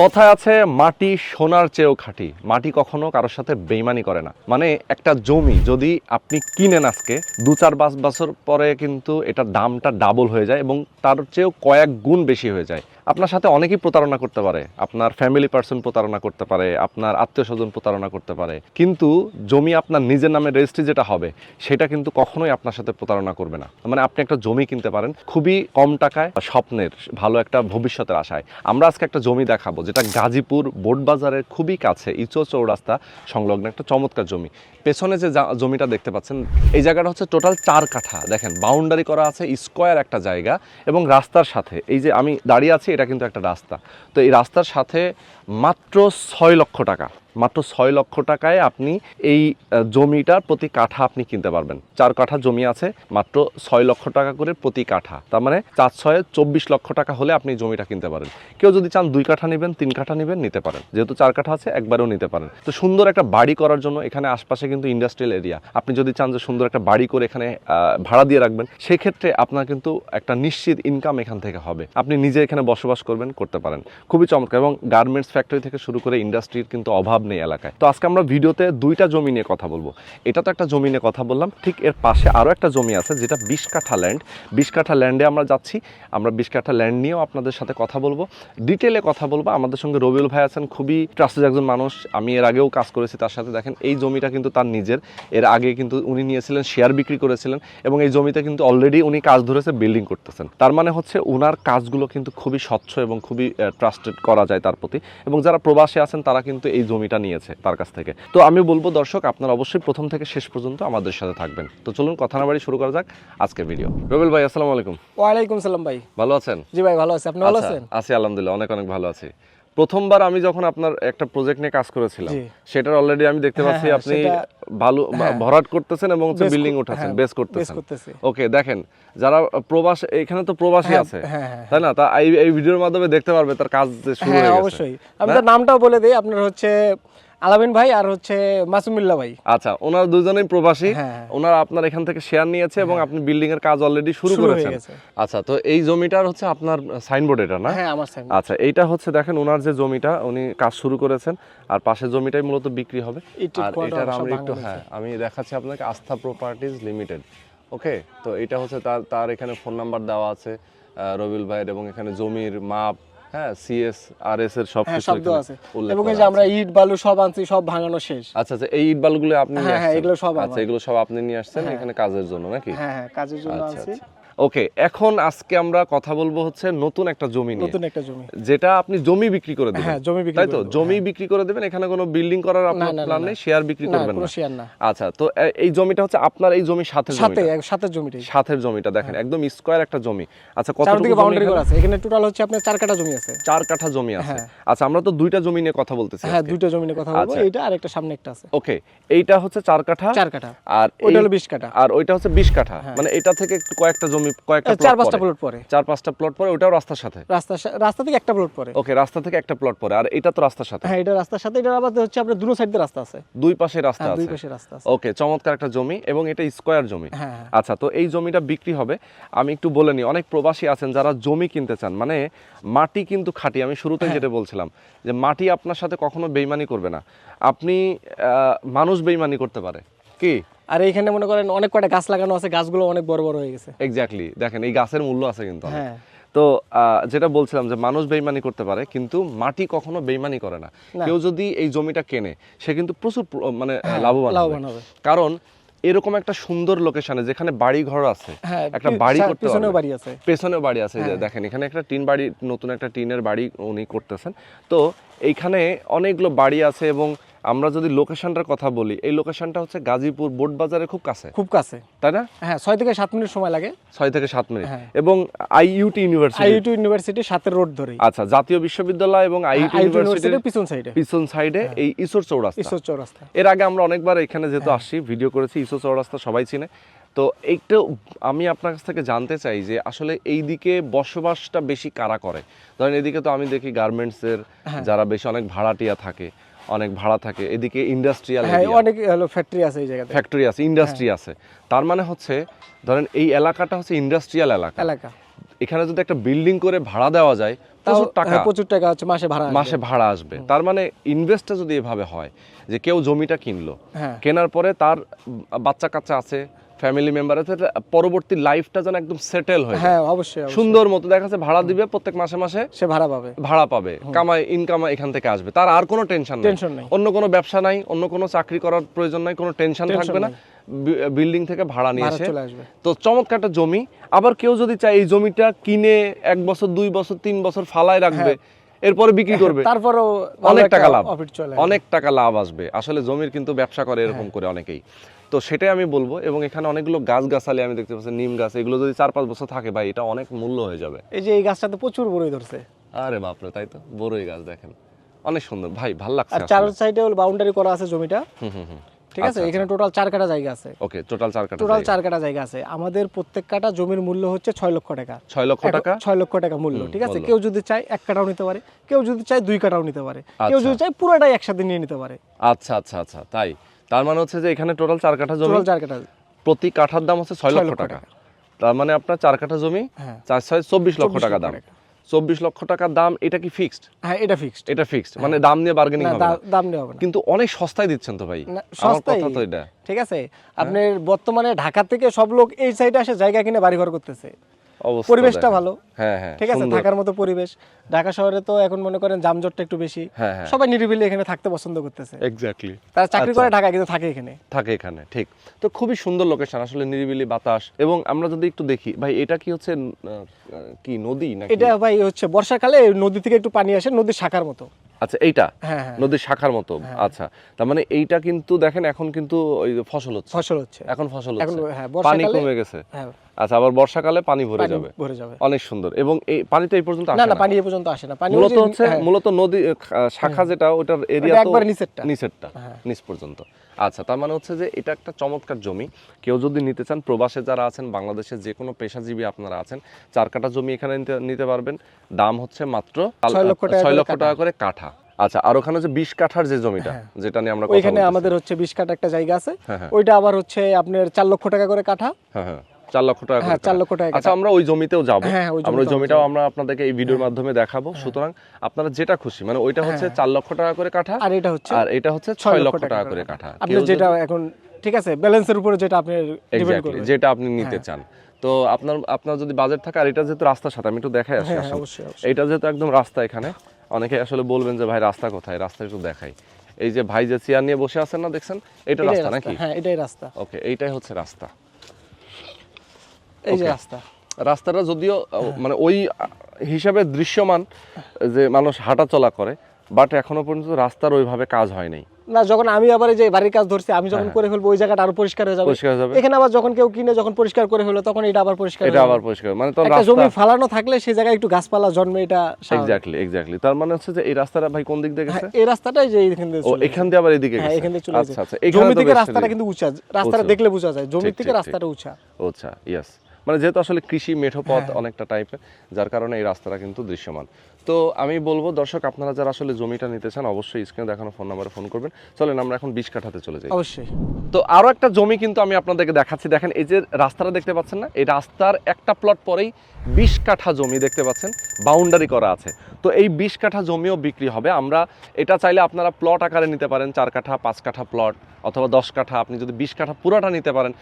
কথায় আছে, মাটি সোনার চেয়েও খাঁটি। মাটি কখনো কারোর সাথে বেইমানি করে না। মানে একটা জমি, যদি আপনি কিনেন আজকে, দু চার পাঁচ বছর পরে কিন্তু এটা দামটা ডাবল হয়ে যায় এবং তার চেয়েও কয়েক গুণ বেশি হয়ে যায়। আপনার সাথে অনেকেই প্রতারণা করতে পারে। আপনার ফ্যামিলি পার্সন প্রতারণা করতে পারে, আপনার আত্মীয় স্বজন প্রতারণা করতে পারে। কিন্তু জমি আপনার নিজের নামে রেজিস্ট্রি যেটা হবে, সেটা কিন্তু কখনোই আপনার সাথে প্রতারণা করবে না। মানে আপনি একটা জমি কিনতে পারেন, খুবই কম টাকায়, স্বপ্নের, ভালো একটা ভবিষ্যতের আশায়। আমরা আজকে একটা জমি দেখাবো, যেটা গাজীপুর বোট বাজারের খুবই কাছে ইচো চৌরাস্তা সংলগ্ন একটা চমৎকার জমি। পেছনে যে জমিটা দেখতে পাচ্ছেন, এই জায়গাটা হচ্ছে টোটাল চার কাঠা। দেখেন বাউন্ডারি করা আছে স্কোয়ার একটা জায়গা এবং রাস্তার সাথে। এই যে আমি দাঁড়িয়ে আছি এটা কিন্তু একটা রাস্তা। তো এই রাস্তার সাথে মাত্র ছয় লক্ষ টাকা। মাত্র ছয় লক্ষ টাকায় আপনি এই জমিটার প্রতি কাঠা আপনি কিনতে পারবেন। চার কাঠা জমি আছে, মাত্র ছয় লক্ষ টাকা করে প্রতি কাঠা। তার মানে চার ছয়ে চব্বিশ লক্ষ টাকা হলে আপনি জমিটা কিনতে পারেন। কেউ যদি চান দুই কাঠা নেবেন, তিন কাঠা নেবেন, নিতে পারেন। যেহেতু চার কাঠা আছে, একবারও নিতে পারেন। তো সুন্দর একটা বাড়ি করার জন্য এখানে আশপাশে কিন্তু ইন্ডাস্ট্রিয়াল এরিয়া আপনি যদি চান যে সুন্দর একটা বাড়ি করে এখানে ভাড়া দিয়ে রাখবেন, সেক্ষেত্রে আপনার কিন্তু একটা নিশ্চিত ইনকাম এখান থেকে হবে। আপনি নিজে এখানে বসবাস করবেন, করতে পারেন। খুবই চমৎকার। এবং গার্মেন্টস ফ্যাক্টরি থেকে শুরু করে ইন্ডাস্ট্রির কিন্তু অভাব নেই এলাকায়। তো আজকে আমরা ভিডিওতে দুইটা জমি নিয়ে কথা বলব। এটা তো একটা জমি নিয়ে কথা বললাম, ঠিক এর পাশে আরও একটা জমি আছে যেটা বিশ কাঠা ল্যান্ড বিশ কাঠা ল্যান্ডে আমরা যাচ্ছি, আমরা বিশ কাঠা ল্যান্ড নিয়েও আপনাদের সাথে কথা বলব। ডিটেলে কথা বলব, আমাদের সঙ্গে রবিউল ভাই আছেন, খুবই ট্রাস্টেড একজন মানুষ। আমি এর আগেও কাজ করেছি তার সাথে। দেখেন, এই জমিটা কিন্তু তার নিজের। এর আগে কিন্তু উনি নিয়েছিলেন শেয়ার বিক্রি করেছিলেন এবং এই জমিতে কিন্তু অলরেডি উনি কাজ ধরেছে বিল্ডিং করতেছেন। তার মানে হচ্ছে ওনার কাজগুলো কিন্তু খুবই স্বচ্ছ এবং খুবই ট্রাস্টেড করা যায় তার প্রতি। এবং যারা প্রবাসী আছেন তারা কিন্তু এই জমিটা নিয়েছে তার কাছ থেকে। তো আমি বলব দর্শক আপনারা অবশ্যই প্রথম থেকে শেষ পর্যন্ত আমাদের সাথে থাকবেন। তো চলুন কথা না বাড়ি শুরু করা যাক আজকের ভিডিও রবিল ভাই আসসালামু আলাইকুম। ওয়ালাইকুম সালাম ভাই। ভালো আছেন? জি ভাই ভালো আছি। আপনি ভালো আচ্ছা, আছেন? আছি আলহামদুলিল্লাহ অনেক অনেক ভালো আছি। প্রথমবার আমি যখন আপনার একটা প্রজেক্ট নিয়ে কাজ করেছিলাম সেটার অলরেডি আমি দেখতে হ্যাঁ, পাচ্ছি হ্যাঁ, আপনি ভালো হ্যাঁ। ভরাট করতেছেন এবং হচ্ছে বিল্ডিং উঠাছেন উঠাচ্ছেন বেস করতেছেন। ওকে দেখেন যারা প্রবাস এখানে তো প্রবাসী আছে তাই না? তা এই ভিডিওর মাধ্যমে দেখতে পারবে তার কাজ যে শুরু হয়ে গেছে। অবশ্যই। আমি তার নামটাও বলে দিই আপনার হচ্ছে আলামিন ভাই আর হচ্ছে মাসুমিল্লা ভাই। আচ্ছা ওনার দুজনেই প্রবাসী। হ্যাঁ, হ্যাঁ। ওনারা আপনার এখান থেকে শেয়ার নিয়েছে এবং আপনি বিল্ডিং এর কাজ অলরেডি শুরু করেছেন। আচ্ছা তো এই জমিটার হচ্ছে আপনার সাইনবোর্ড এটা না? হ্যাঁ আমার সাইন আচ্ছা এইটা হচ্ছে দেখেন ওনার যে জমিটা উনি কাজ শুরু করেছেন। আর পাশের জমিটাই মূলত বিক্রি হবে। আর এটার আমরা একটু হ্যাঁ আমি দেখাচ্ছি আপনাকে আস্থা প্রপার্টিজ লিমিটেড ওকে তো এটা হচ্ছে তার তার এখানে ফোন নাম্বার দেওয়া আছে আহ, রবিউল ভাইয়ের এবং এখানে জমির মাপ হ্যাঁ সিএস আর এস এর সব হ্যাঁ কিছু শব্দ আছে এবং এই যে আমরা। ইট বালু সব আনছি সব ভাঙানো শেষ আচ্ছা আচ্ছা এই ইট বালগুলো আপনি নিয়ে হ্যাঁ, হ্যাঁ, আসছেন? এগুলো সব আচ্ছা এগুলো সব আপনি নিয়ে আসছেন হ্যাঁ। এখানে কাজের জন্য নাকি হ্যাঁ হ্যাঁ কাজের জন্য আচ্ছা আনছি আচ্ছা ওকে এখন আজকে আমরা কথা বলব হচ্ছে নতুন একটা জমি নিয়ে। নতুন একটা জমি। যেটা আপনি জমি বিক্রি করে দেবেন। হ্যাঁ জমি বিক্রি তাই তো? জমি বিক্রি করে দেবেন এখানে কোনো বিল্ডিং করার আপনার প্ল্যান নেই শেয়ার বিক্রি করবেন না। শেয়ার না। আচ্ছা তো এই জমিটা হচ্ছে আপনার এই জমির সাথে সাথে জমিটা। সাথে জমিটাই। সাথের জমিটা দেখেন একদম স্কোয়ার একটা জমি। আচ্ছা কত চারদিকে বাউন্ডারি করা আছে। এখানে টোটাল হচ্ছে আপনার চার কাটা জমি আছে। চার কাঠা জমি আছে। হ্যাঁ। আচ্ছা আমরা তো দুইটা জমি নিয়ে কথা বলতেছি হ্যাঁ দুইটা জমি নিয়ে কথা বলব। আচ্ছা। এইটা আর একটা সামনে একটা আছে। ওকে এইটা হচ্ছে চার কাঠা। চার কাটা আর ওইটা হলো বিশ কাটা আর ওইটা হচ্ছে বিশ কাঠা। হ্যাঁ। মানে এটা থেকে একটু কয়েকটা জমি কয়েকটা চার পাঁচটা প্লট পরে। চার পাঁচটা প্লট পরে ওটাও রাস্তার সাথে? রাস্তা রাস্তা থেকে একটা প্লট পরে। ওকে রাস্তা থেকে একটা প্লট পরে আর এটা তো রাস্তার সাথে? হ্যাঁ এটা রাস্তার সাথে এটা আবার হচ্ছে আপনার দুটো সাইড রাস্তা আছে। দুই পাশে রাস্তা হ্যাঁ দুই পাশে রাস্তা আছে। ওকে চমৎকার একটা জমি এবং এটা স্কোয়ার জমি। হ্যাঁ হ্যাঁ। আচ্ছা তো এই জমিটা বিক্রি হবে। আমি একটু বলে নিই অনেক প্রবাসী আছেন যারা জমি কিনতে চান। মানে মাটি কিন্তু খাঁটি আমি শুরুতে। যেটা বলছিলাম যে মাটি আপনার সাথে কখনো বেইমানি করবে না। আপনি আহ, মানুষ বেইমানি করতে পারে। কি? আর এইখানে মনে করেন অনেক কয়টা গাছ লাগানো আছে গাছগুলো অনেক বড় বড় হয়ে গেছে। এক্স্যাক্টলি দেখেন এই গাছের মূল্য আছে কিন্তু হ্যাঁ। তো যেটা বলছিলাম যে মানুষ বেইমানি করতে পারে কিন্তু মাটি কখনো বেইমানি করে না। কেউ যদি এই জমিটা কেনে সে কিন্তু প্রচুর মানে হ্যাঁ, লাভবান হবে। কারণ এরকম একটা সুন্দর লোকেশনে যেখানে বাড়ি ঘর আছে হ্যাঁ একটা বাড়ি করতে পিছনেও। বাড়ি আছে। পেছনেও বাড়ি আছে যে হ্যাঁ। দেখেন এখানে একটা টিন বাড়ি নতুন একটা টিনের বাড়ি উনি করতেছেন। তো এইখানে অনেকগুলো বাড়ি আছে এবং আমরা যদি লোকেশনটার কথা বলি এই লোকেশনটা হচ্ছে গাজীপুর বোট বাজারে খুব কাছে। খুব কাছে। তাই না? হ্যাঁ ছয় থেকে সাত মিনিট সময় লাগে। ছয় থেকে সাত মিনিট। হ্যাঁ। এবং আইইউটি ইউনিভার্সিটি। আইইউটি ইউনিভার্সিটি সাতের রোড ধরেই। আচ্ছা জাতীয় বিশ্ববিদ্যালয় এবং আইইউটি আইইউটি ইউনিভার্সিটির পিছন সাইডে পিছন সাইডে এই ইসোর চৌরাস্তা। ঈশ্বর চৌরাস্তা। এর আগে আমরা অনেকবার এখানে যেহেতু আসছি ভিডিও করেছি ইসো চৌরাস্তা সবাই চিনে। তো একটু আমি আপনার কাছ থেকে জানতে চাই যে আসলে এই দিকে বসবাসটা বেশি কারা করে? ধরেন এদিকে তো আমি দেখি গার্মেন্টসের হ্যাঁ। যারা বেশি অনেক ভাড়াটিয়া থাকে। অনেক ভাড়া থাকে। এদিকে ইন্ডাস্ট্রিয়াল হ্যাঁ অনেক হলো ফ্যাক্টরি আছে এই জায়গাতে। ফ্যাক্টরি আছে ইন্ডাস্ট্রি হ্যাঁ। আছে। তার মানে হচ্ছে ধরেন এই এলাকাটা হচ্ছে ইন্ডাস্ট্রিয়াল এলাকা। এলাকা। এখানে যদি একটা বিল্ডিং করে ভাড়া দেওয়া যায় প্রচুর টাকা। হ্যাঁ, প্রচুর টাকা হচ্ছে মাসে ভাড়া মাসে ভাড়া আসবে। তার মানে ইনভেস্টটা যদি এভাবে হয় যে কেউ জমিটা কিনলো হ্যাঁ। কেনার পরে তার বাচ্চা কাচ্চা আছে ফ্যামিলি মেম্বার আছে পরবর্তী লাইফটা যেন একদম সেটেল হয়ে হ্যাঁ অবশ্যই। সুন্দর মতো দেখা যাচ্ছে ভাড়া দিবে প্রত্যেক মাসে মাসে। সে ভাড়া পাবে। ভাড়া পাবে কামাই ইনকাম এখান থেকে আসবে। তার আর কোনো টেনশন নেই। টেনশন নেই। অন্য কোনো ব্যবসা নাই অন্য কোনো চাকরি করার প্রয়োজন নাই কোনো টেনশন থাকবে না। বিল্ডিং থেকে ভাড়া নিয়ে এসে আসবে। তো চমৎকার একটা জমি। আবার কেউ যদি চায় এই জমিটা কিনে এক বছর দুই বছর তিন বছর ফালায় রাখবে এরপরে বিক্রি করবে। তারপরও অনেক টাকা লাভ। অনেক টাকা লাভ আসবে। আসলে জমির কিন্তু ব্যবসা করে এরকম হ্যাঁ। করে অনেকেই। তো সেটাই আমি বলব এবং এখানে অনেকগুলো গাছ গাছালি আমি দেখতে পাচ্ছি নিম গাছ এগুলো যদি চার পাঁচ বছর থাকে ভাই এটা অনেক মূল্য হয়ে যাবে। এই যে এই গাছটাতে প্রচুর বড়ই ধরছে। আরে বাপরে তাই তো? বড়ই গাছ দেখেন। অনেক সুন্দর। ভাই ভালো লাগছে আর চার সাইডে বাউন্ডারি করা আছে জমিটা। হুম হুম হুম। ঠিক আছে? এখানে টোটাল চার কাটা জায়গা আছে। ওকে টোটাল চার কাটা টোটাল চার কাটা জায়গা আছে। আমাদের প্রত্যেক কাটা জমির মূল্য হচ্ছে ছয় লক্ষ টাকা। ছয় লক্ষ টাকা? ছয় লক্ষ টাকা মূল্য ঠিক আছে? কেউ যদি চায় এক কাটাও নিতে পারে কেউ যদি চায় দুই কাটাও নিতে পারে কেউ আচ্ছা। যদি চায় পুরোটাই একসাথে নিয়ে নিতে পারে। আচ্ছা আচ্ছা আচ্ছা তাই। তার মানে হচ্ছে যে এখানে টোটাল চার কাঠা জমি টোটাল চার কাটা প্রতি কাঠার দাম হচ্ছে ছয় লক্ষ টাকা। তার মানে আপনার চার কাঠা জমি হ্যাঁ। চার ছয় চব্বিশ লক্ষ টাকা দাম। চব্বিশ লক্ষ টাকার দাম এটা কি ফিক্সড হ্যাঁ এটা ফিক্সড এটা ফিক্সড মানে দাম নিয়ে বার্গেনিং হবে দাম নেওয়া হবে কিন্তু অনেক সস্তায় দিচ্ছেন তো ভাই। সস্তায় কথা তো এটা। ঠিক আছে? আপনার বর্তমানে ঢাকা থেকে সব লোক এই সাইডে আসে জায়গা কিনে বাড়ি ঘর করতেছে। পরিবেশটা ভালো। হ্যাঁ হ্যাঁ ঠিক আছে। থাকার মতো পরিবেশ। ঢাকা শহরে তো এখন মনে করেন জামজটটা একটু বেশি। হ্যাঁ হ্যাঁ। সবাই নিরিবিলি এখানে থাকতে পছন্দ করতেছে। এক্স্যাক্টলি তারা চাকরি আচ্ছা। করে ঢাকা কিন্তু থাকে এখানে। থাকে এখানে ঠিক। তো খুবই সুন্দর লোকেশন আসলে নিরিবিলি বাতাস। এবং আমরা যদি একটু দেখি ভাই এটা কি হচ্ছে কি নদী নাকি? এটা ভাই হচ্ছে বর্ষাকালে নদী থেকে একটু পানি আসে নদীর শাখার মতো। আচ্ছা এইটা? হ্যাঁ হ্যাঁ নদীর শাখার মতো। আচ্ছা তার মানে এইটা কিন্তু দেখেন এখন কিন্তু ওই যে ফসল হচ্ছে। ফসল হচ্ছে। এখন ফসল এখন হচ্ছে। হ্যাঁ পানি কমে গেছে। হ্যাঁ। আচ্ছা আবার বর্ষাকালে পানি ভরে যাবে। ভরে যাবে। অনেক সুন্দর। এবং এই পানি তো এই পর্যন্ত আসে না না? পানি এই পর্যন্ত আসে না। পানি মূলত হচ্ছে হ্যাঁ, মূলত নদী শাখা যেটা ওটার এরিয়া তো একবার নিচেরটা। নিচেরটা হ্যাঁ। নিচ পর্যন্ত। আচ্ছা তার মানে হচ্ছে যে এটা একটা চমৎকার জমি। কেউ যদি নিতে চান প্রবাসে যারা আছেন বাংলাদেশের যে কোনো পেশাজীবী আপনারা আছেন চার কাঠা জমি এখানে নিতে পারবেন। দাম হচ্ছে মাত্র ছয় লক্ষ টাকা ছয় করে লক্ষ কাঠা। টাকা করে কাঠা। আচ্ছা আর ওখানে যে বিশ কাঠার যে জমিটা হ্যাঁ। যেটা নিয়ে আমরা ওইখানে আমাদের হচ্ছে বিশ কাঠা একটা জায়গা আছে। হ্যাঁ হ্যাঁ। ওইটা আবার হচ্ছে আপনার চার লক্ষ টাকা করে কাঠা। হ্যাঁ হ্যাঁ। চার লক্ষ টাকা হ্যাঁ, চার লক্ষ টাকা আচ্ছা আমরা ওই জমিতেও যাব। হ্যাঁ, আমরা ওই জমিটাও আমরা আপনাদেরকে এই ভিডিওর মাধ্যমে দেখাবো। সুতরাং আপনারা যেটা খুশি মানে ওইটা হচ্ছে চার লক্ষ টাকা করে কাঠা আর এটা হচ্ছে আর এটা হচ্ছে ছয় লক্ষ টাকা করে কাঠা। আপনি যেটা এখন ঠিক আছে ব্যালেন্সের উপরে যেটা আপনি ডিপেন্ড যেটা আপনি নিতে চান। তো আপনার আপনার যদি বাজেট থাকে আর এটা যেহেতু রাস্তার সাথে আমি একটু দেখাই আসি হ্যাঁ হ্যাঁ অবশ্যই যেহেতু একদম রাস্তা এখানে অনেকে আসলে বলবেন যে ভাই রাস্তা কোথায়? রাস্তা একটু দেখাই। এই যে ভাই যে চেয়ার নিয়ে বসে আছেন না দেখছেন? এটা রাস্তা, নাকি? হ্যাঁ এটাই রাস্তা। ওকে এইটাই হচ্ছে রাস্তা। এই যে রাস্তা। রাস্তাটা যদিও হ্যাঁ। মানে ওই হিসাবে দৃশ্যমান যে মানুষ হাঁটা চলা করে বাট এখনও পর্যন্ত রাস্তার ওইভাবে কাজ হয় নাই না যখন আমি আবার এই যে বাড়ির কাজ ধরছি আমি যখন করে ফেলব ওই জায়গাটা আরও পরিষ্কার হয়ে যাবে। হ্যাঁ, পরিষ্কার হয়ে যাবে। এখানে আবার যখন কেউ কিনে যখন পরিষ্কার করে ফেলো তখন এটা আবার পরিষ্কার এটা আবার পরিষ্কার মানে একটা রাস্তা জমি ফালানো থাকলে সেই জায়গায় একটু গাছপালা জন্মে এটা এক্স্যাক্টলি এক্স্যাক্টলি তার মানে হচ্ছে যে এই রাস্তাটা ভাই কোন দিক দিয়ে গেছে? হ্যাঁ, এই রাস্তাটাই যে এখান দিয়ে ও চলে এখান দিয়ে আবার এদিকে গেছে। হ্যাঁ এখান থেকে চলে আচ্ছা আচ্ছা এখানে জমি থেকে রাস্তাটা। কিন্তু উঁচা। রাস্তাটা দেখলে বোঝা যায়। জমি থেকে রাস্তাটা উঁচা। আচ্ছা ইয়েস মানে যেহেতু আসলে কৃষি মেঠো পথ হ্যাঁ। অনেকটা টাইপের যার কারণে এই রাস্তাটা কিন্তু দৃশ্যমান। তো আমি বলব দর্শক আপনারা যারা আসলে জমিটা নিতে চান অবশ্যই স্ক্রিনে দেখানো ফোন নাম্বারে ফোন করবেন। চলেন আমরা এখন বিশ কাঠাতে চলে যাই। অবশ্যই। তো আরও একটা জমি কিন্তু আমি আপনাদেরকে দেখাচ্ছি। দেখেন এই যে রাস্তাটা দেখতে পাচ্ছেন না? এই রাস্তার একটা প্লট পরেই বিশ কাঠা জমি দেখতে পাচ্ছেন। বাউন্ডারি করা আছে। তো এই বিশ কাঠা জমিও বিক্রি হবে। আমরা এটা চাইলে আপনারা প্লট আকারে নিতে পারেন। চার কাঠা পাঁচ কাঠা প্লট অথবা দশ কাঠা। আপনি যদি বিশ কাঠা পুরোটা নিতে পারেন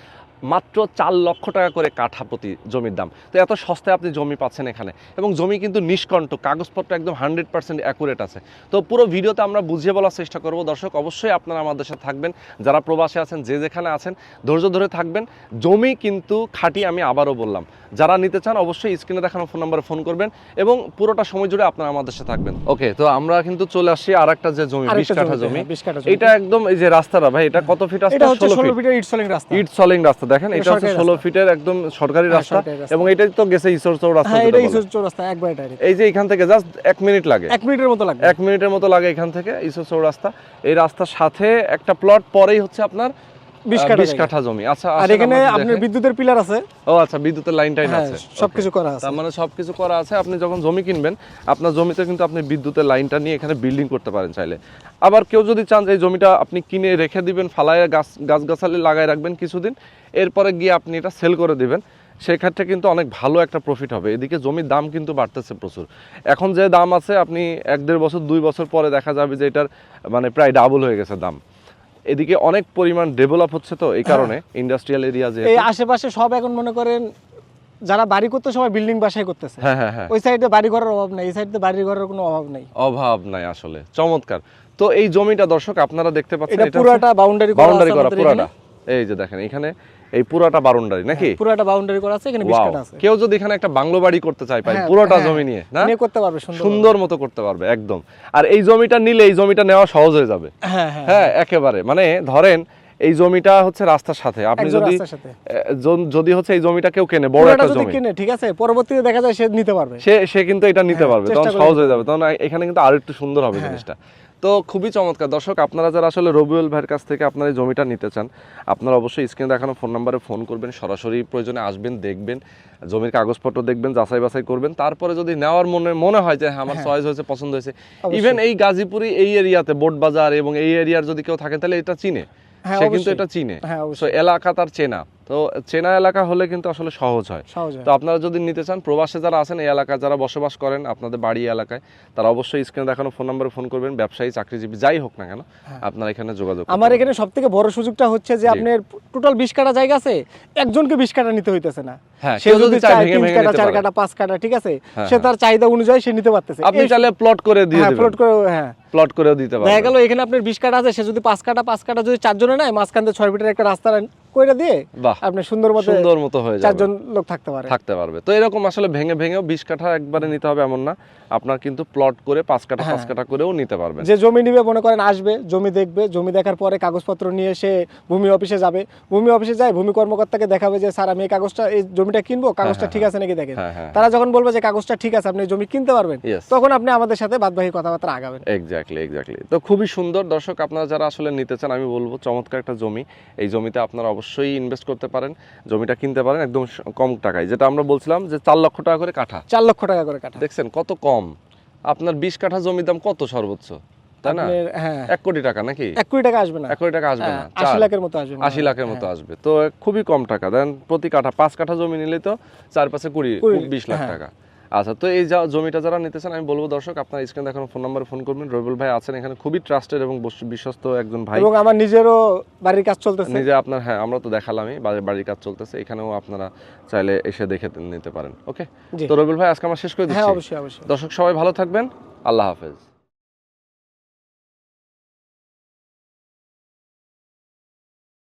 মাত্র চার লক্ষ টাকা করে কাঠা প্রতি জমির দাম। তো এত সস্তায় আপনি জমি পাচ্ছেন এখানে। এবং জমি কিন্তু নিষ্কণ্ঠ কাগজপত্র একদম হান্ড্রেড পার্সেন্ট অ্যাকুরেট আছে। তো পুরো ভিডিওতে আমরা বুঝিয়ে বলার চেষ্টা করব। দর্শক অবশ্যই আপনারা আমাদের সাথে থাকবেন। যারা প্রবাসে আছেন যে যেখানে আছেন ধৈর্য ধরে থাকবেন। জমি কিন্তু খাঁটি আমি আবারও বললাম। যারা নিতে চান অবশ্যই স্ক্রিনে দেখানো ফোন নাম্বারে ফোন করবেন এবং পুরোটা সময় জুড়ে আপনারা আমাদের সাথে থাকবেন। ওকে তো আমরা কিন্তু চলে আসছি আর একটা যে জমি বিশ কাঠা জমি। হ্যাঁ, 20 কাঠা জমি। এটা একদম এই যে রাস্তাটা ভাই এটা কত ফিট ষোলো ইট সলিং রাস্তা। ইট সলিং রাস্তা। দেখেন এটা এটা হচ্ছে সরকারি ষোলো রাস্তা। ফিটের একদম সরকারি হ্যাঁ, রাস্তা এবং এটাই তো গেছে ঈশ্বর চৌর রাস্তা হ্যাঁ এটা বলে। ইসুর চৌরাস্তা একবার ডাইরেক্ট। এই যে এখান থেকে জাস্ট এক মিনিট লাগে। এক মিনিটের মতো লাগবে। এক মিনিটের মতো লাগে এখান থেকে ঈশ্বর চৌর রাস্তা এই রাস্তার সাথে একটা প্লট পরেই হচ্ছে আপনার বিশ আহ, কাঠা জমি। আচ্ছা আর এখানে আপনার বিদ্যুতের পিলার আছে। ও আচ্ছা বিদ্যুতের লাইন টাইন হ্যাঁ আছে। সবকিছু করা আছে। তার মানে সবকিছু করা আছে। আপনি যখন জমি কিনবেন আপনার জমিতে কিন্তু আপনি বিদ্যুতের লাইনটা নিয়ে এখানে বিল্ডিং করতে পারেন চাইলে। আবার কেউ যদি চান যে এই জমিটা আপনি কিনে রেখে দিবেন ফালায় গাছ গাছগাছালি লাগাই রাখবেন কিছুদিন এরপরে গিয়ে আপনি এটা সেল করে দিবেন সেক্ষেত্রে কিন্তু অনেক ভালো একটা প্রফিট হবে। এদিকে জমির দাম কিন্তু বাড়তেছে প্রচুর। এখন যে দাম আছে আপনি এক দেড় বছর দুই বছর পরে দেখা যাবে যে এটার মানে প্রায় ডাবল হয়ে গেছে দাম। এদিকে অনেক পরিমাণ ডেভেলপ হচ্ছে তো এই কারণে ইন্ডাস্ট্রিয়াল এরিয়া যে এই আশেপাশে সব এখন মনে করেন যারা বাড়ি করতে সবাই বিল্ডিং বাসায় করতেছে। হ্যাঁ হ্যাঁ হ্যাঁ। ওই সাইডে বাড়ি ঘরের অভাব নাই এই সাইডে বাড়ি ঘরের কোনো অভাব নাই। অভাব নাই আসলে চমৎকার। তো এই জমিটা দর্শক আপনারা দেখতে পাচ্ছেন এটা পুরাটা বাউন্ডারি করা বাউন্ডারি করা পুরাটা। এই যে দেখেন এখানে এই পুরাটা বাউন্ডারি নাকি? পুরাটা বাউন্ডারি করা আছে এখানে বিশ ওয়াও কাটা আছে। কেউ যদি এখানে একটা বাংলো বাড়ি করতে চায় পাই হ্যাঁ, পুরোটা হ্যাঁ। জমি নিয়ে না? নিয়ে করতে পারবে সুন্দর সুন্দর মতো করতে পারবে একদম। আর এই জমিটা নিলে এই জমিটা নেওয়া সহজ হয়ে যাবে। হ্যাঁ হ্যাঁ হ্যাঁ। একেবারে। মানে ধরেন এই জমিটা হচ্ছে রাস্তার সাথে। আপনি যদি যদি হচ্ছে এই জমিটা কেউ কেনে বড় একটা জমি। কিনে ঠিক আছে? পরবর্তীতে দেখা যায় সে নিতে পারবে। সে সে কিন্তু এটা নিতে হ্যাঁ, পারবে। তখন সহজ হয়ে যাবে। তখন এখানে কিন্তু আরও একটু সুন্দর হবে হ্যাঁ। জিনিসটা। তো খুবই চমৎকার। দর্শক আপনারা যারা আসলে রবিউল ভাইয়ের কাছ থেকে আপনারা এই জমিটা নিতে চান আপনারা অবশ্যই স্ক্রিনে দেখানো ফোন নাম্বারে ফোন করবেন সরাসরি প্রয়োজনে আসবেন দেখবেন জমির কাগজপত্র দেখবেন যাচাই বাছাই করবেন। তারপরে যদি নেওয়ার মনে মনে হয় যে হ্যাঁ, আমার চয়েস হয়েছে পছন্দ হয়েছে। ইভেন এই গাজীপুরি এই এরিয়াতে বোট বাজার এবং এই এরিয়ার যদি কেউ থাকে তাহলে এটা চিনে। হ্যাঁ, সে কিন্তু এটা চিনে। হ্যাঁ এলাকা তার চেনা। তো চেনা এলাকা হলে কিন্তু আসলে সহজ হয়। তো আপনারা যদি নিতে চান প্রবাসে যারা আছেন এই এলাকায় যারা বসবাস করেন আপনাদের বাড়ি এলাকায় তারা অবশ্যই স্ক্রিনে দেখানো ফোন নম্বরে ফোন করবেন ব্যবসায়ী চাকরিজীবী যাই হোক না কেন আপনারা এখানে যোগাযোগ আমার এখানে সব থেকে বড় সুযোগটা হচ্ছে যে। আপনার টোটাল বিশ কাটা জায়গা আছে একজনকে বিশ কাটা নিতে হইতেছে না। হ্যাঁ, সে যদি যদি চায় চায় ভেঙে তিন ভেঙে কাটা চার কাটা পাঁচ কাটা ঠিক আছে হ্যাঁ, সে তার চাহিদা অনুযায়ী সে নিতে পারতেছে। আপনি চাইলে প্লট করে দিয়ে হ্যাঁ প্লট করে হ্যাঁ। প্লট করেও দিতে দেখা গেল এখানে আপনার বিশ কাটা আছে সে যদি পাঁচ কাটা পাঁচ কাটা যদি চারজনে নেয় মাঝখান ছয় ফিটের একটা রাস্তা কইরা দিয়ে আপনি সুন্দর মতো সুন্দর মতো হয়ে যাবে। চারজন লোক থাকতে পারে। থাকতে পারবে। তো এরকম আসলে ভেঙে ভেঙেও বিশ কাঠা একবারে নিতে হবে এমন না। আপনার কিন্তু প্লট করে পাঁচ কাঠা পাঁচ হ্যাঁ। কাঠা করেও নিতে পারবেন। যে জমি নিবে মনে করেন আসবে জমি দেখবে জমি দেখার পরে কাগজপত্র নিয়ে সে ভূমি অফিসে যাবে। ভূমি অফিসে যায় ভূমি কর্মকর্তাকে দেখাবে যে স্যার আমি এই কাগজটা এই জমিটা কিনবো কাগজটা হ্যাঁ, ঠিক আছে নাকি দেখেন? হ্যাঁ, হ্যাঁ। তারা যখন বলবে যে কাগজটা ঠিক আছে আপনি জমি কিনতে পারবেন তখন আপনি আমাদের সাথে বাদবাকি কথাবার্তা আগাবেন। এক্স্যাক্টলি এক্স্যাক্টলি তো খুবই সুন্দর। দর্শক আপনারা যারা আসলে নিতে চান আমি বলব চমৎকার একটা জমি। এই জমিতে আপনারা অবশ্যই ইনভেস্ট করতে পারেন জমিটা কিনতে পারেন একদম কম টাকায়। যেটা আমরা বলছিলাম যে চার লক্ষ টাকা করে কাঠা। চার লক্ষ টাকা করে কাটা দেখছেন কত কম। আপনার বিশ কাঠা জমির দাম কত সর্বোচ্চ? তাই না? হ্যাঁ। এক কোটি টাকা নাকি? এক কোটি টাকা আসবে না। এক কোটি টাকা আসবে না। হ্যাঁ, আশি লাখের মতো আসবে আশি লাখের মতো। আসবে। তো খুবই কম টাকা। দেন প্রতি কাঠা পাঁচ কাঠা জমি নিলে তো চার পাশে কুড়ি কুড়ি, বিশ লাখ হ্যাঁ। টাকা। আচ্ছা তো এই যা জমিটা যারা নিতেছেন চান আমি বলব দর্শক আপনার স্ক্রিনে দেখানো ফোন নাম্বারে ফোন করবেন। রবিউল ভাই আছেন এখানে খুবই ট্রাস্টেড এবং বিশ্বস্ত একজন ভাই। এবং আমার নিজেরও বাড়ির কাজ চলতেছে। নিজে আপনার হ্যাঁ আমরা তো দেখালামই বাড়ির বাড়ির কাজ চলতেছে এখানেও আপনারা চাইলে এসে দেখে নিতে পারেন ওকে তো রবিউল ভাই আজকে আমরা শেষ করে দিচ্ছি। হ্যাঁ অবশ্যই অবশ্যই। দর্শক সবাই ভালো থাকবেন আল্লাহ হাফেজ।